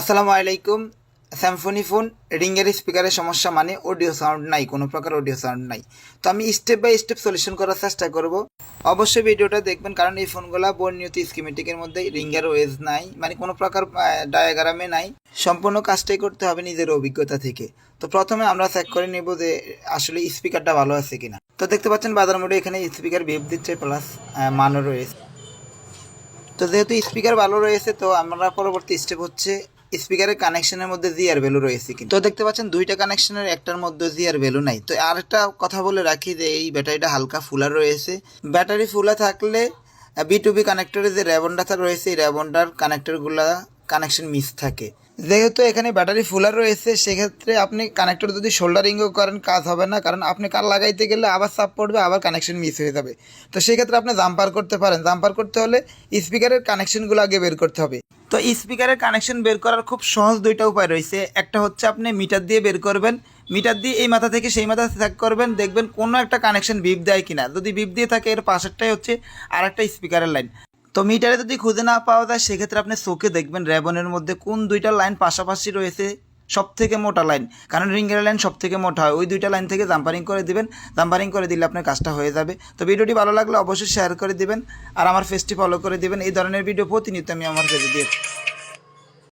আসসালামু আলাইকুম। Symphony phone রিঙ্গের স্পিকারের সমস্যা মানে অডিও সাউন্ড নাই, কোনো প্রকার অডিও সাউন্ড নাই। তো আমি স্টেপ বাই স্টেপ সলিউশন করার চেষ্টা করব। অবশ্যই ভিডিওটা দেখবেন, কারণ এই ফোনগুলো বর্ণিত স্কিমেটিকের মধ্যে রিঙ্গের ওয়েজ নাই মানে কোনো প্রকার ডায়াগ্রামে নাই। সম্পূর্ণ কাজটাই করতে হবে নিজের অভিজ্ঞতা থেকে। তো প্রথমে আমরা চেক করে নেব যে আসলে স্পিকারটা ভালো আছে কিনা। তো দেখতে পাচ্ছেন, বাজার মোড়ে এখানে স্পিকার বেব দিচ্ছে প্লাস মানও রয়েছে। তো যেহেতু স্পিকার ভালো রয়েছে, তো আমরা পরবর্তী স্টেপ হচ্ছে স্পিকারের কানেকশনের মধ্যে জিআর ভ্যালু রয়েছে কিন্তু। তো দেখতে পাচ্ছেন, দুইটা কানেকশনের একটার মধ্যে জিআর ভ্যালু নাই। তো আরেকটা কথা বলে রাখি যে এই ব্যাটারিটা হালকা ফুলা রয়েছে। ব্যাটারি ফুলা থাকলে বি টু বি কানেক্টরে যে র্যাবনটা রয়েছে, এই র্যাবনটার কানেক্টরগুলা কানেকশন মিস থাকে। যেহেতু এখানে ব্যাটারি ফুলার রয়েছে, সেক্ষেত্রে আপনি কানেক্টর যদি শোল্ডারিংও করেন, কাজ হবে না। কারণ আপনি কার লাগাইতে গেলে আবার চাপ পড়বে, আবার কানেকশন মিস হয়ে যাবে। তো সেক্ষেত্রে আপনি জাম্পার করতে পারেন। জাম্পার করতে হলে স্পিকারের কানেকশনগুলো আগে বের করতে হবে। তো স্পিকারের কানেকশন বের করার খুব সহজ দুইটা উপায় রয়েছে। একটা হচ্ছে আপনি মিটার দিয়ে বের করবেন। মিটার দিয়ে এই মাথা থেকে সেই মাথা চেক করবেন, দেখবেন কোনো একটা কানেকশন বিপ দেয় কিনা। যদি বিপ দিয়ে থাকে, এর পাশেরটাই হচ্ছে আর একটা স্পিকারের লাইন তো মিটারে যদি খুঁজে না পাওয়া যায়, সেক্ষেত্রে আপনি চোখে দেখবেন র্যাবনের মধ্যে কোন দুইটা লাইন পাশাপাশি রয়েছে। সব থেকে মোটা লাইন। কারণ রিঙ্গের লাইন সব থেকে মোটা হয়। ওই দুইটা লাইন থেকে জাম্পারিং করে দিবেন। জাম্পারিং করে দিলে আপনার কাজটা হয়ে যাবে। তো ভিডিওটি ভালো লাগলে অবশ্যই শেয়ার করে দিবেন। আর আমার ফেসটি ফলো করে দিবেন। এই ধরনের ভিডিও প্রতিনিয়ত আমি আমার পেজে দিয়ে